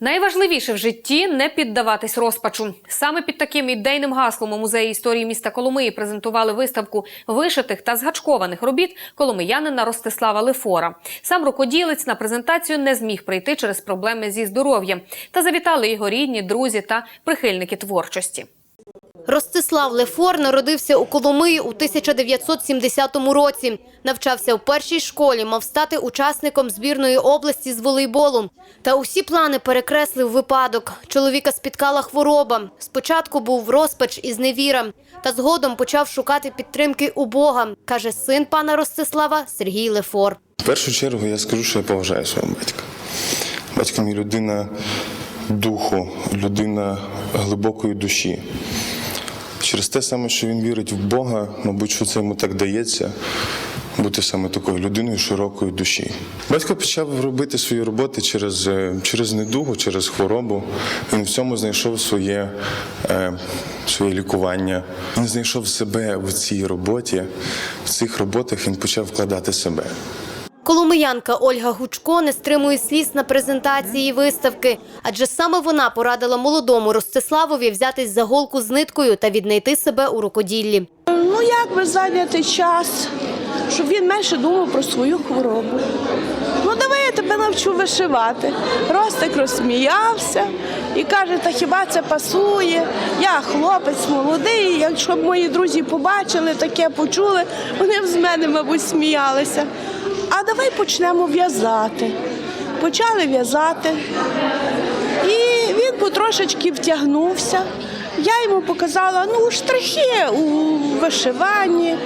Найважливіше в житті не піддаватись розпачу. Саме під таким ідейним гаслом у музеї історії міста Коломиї презентували виставку вишитих та згачкованих робіт коломиянина Ростислава Лефора. Сам рукоділець на презентацію не зміг прийти через проблеми зі здоров'ям. Та завітали його рідні, друзі та прихильники творчості. Ростислав Лефор народився у Коломиї у 1970 році. Навчався в першій школі, мав стати учасником збірної області з волейболу. Та усі плани перекреслив випадок. Чоловіка спіткала хвороба. Спочатку був розпач і зневіра, та згодом почав шукати підтримки у Бога, каже син пана Ростислава Сергій Лефор. В першу чергу я скажу, що я поважаю свого батька. Батько мій людина духу, людина глибокої душі. Через те саме, що він вірить в Бога, мабуть, що це йому так дається. Бути саме такою людиною широкої душі. Батько почав робити свої роботи через, е, через недугу, через хворобу. Він в цьому знайшов своє, е, своє лікування. Він знайшов себе в цій роботі. В цих роботах він почав вкладати себе. Коломиянка Ольга Гучко не стримує сліз на презентації виставки, адже саме вона порадила молодому Ростиславові взятись за голку з ниткою та віднайти себе у рукоділлі. Ну як би зайняти час, щоб він менше думав про свою хворобу. Ну давай я тебе навчу вишивати. Ростик розсміявся і каже, та хіба це пасує? Я хлопець молодий. Якщо б мої друзі побачили, таке почули, вони б з мене, мабуть, сміялися. Давай почнемо в'язати. Почали в'язати. І він потрошечки втягнувся. Я йому показала ну, штрихи у вишиванні,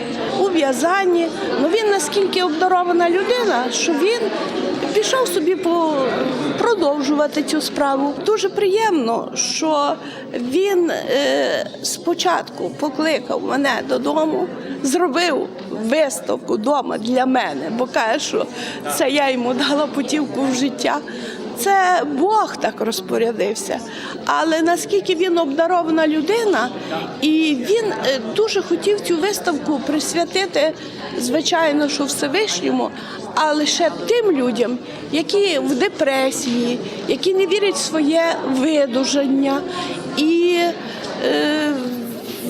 у в'язанні. Ну він наскільки обдарована людина, що він пішов собі по продовжувати цю справу. Дуже приємно, що він е, спочатку покликав мене додому, зробив виставку вдома для мене, бо каже, що це я йому дала путівку в життя. Це Бог так розпорядився. Але наскільки він обдарована людина, і він е, дуже хотів цю виставку присвятити, звичайно, що Всевишньому, а лише тим людям, які в депресії, які не вірять в своє видужання. І е,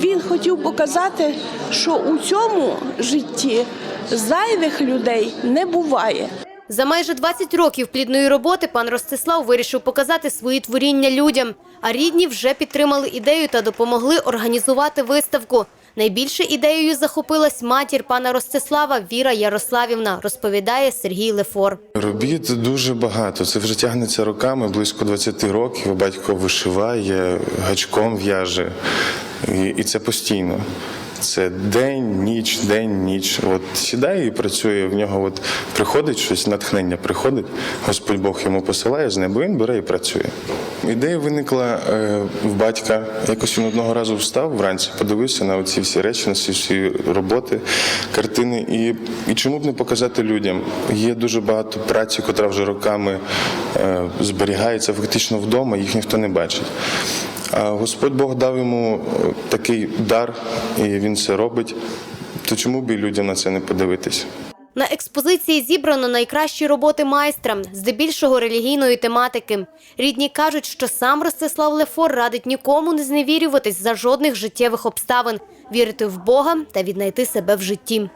він хотів показати, що у цьому житті зайвих людей не буває. За майже 20 років плідної роботи пан Ростислав вирішив показати свої творіння людям. А рідні вже підтримали ідею та допомогли організувати виставку. Найбільше ідеєю захопилась матір пана Ростислава Віра Ярославівна, розповідає Сергій Лефор. Робіт дуже багато. Це вже тягнеться роками, близько 20 років. Батько вишиває, гачком в'яже. І, це постійно. Це день, ніч, день, ніч. От сідає і працює. В нього от приходить щось, натхнення приходить. Господь Бог йому посилає з неба. Він бере і працює. Ідея виникла е, в батька. Якось він одного разу встав вранці, подивився на ці всі речі, на ці всі роботи, картини. І, і чому б не показати людям? Є дуже багато праці, котра вже роками е, зберігається фактично вдома, їх ніхто не бачить. Господь Бог дав йому е, такий дар, і він це робить. То чому б і людям на це не подивитися? На експозиції зібрано найкращі роботи майстра, здебільшого релігійної тематики. Рідні кажуть, що сам Ростислав Лефор радить нікому не зневірюватись за жодних життєвих обставин, вірити в Бога та віднайти себе в житті.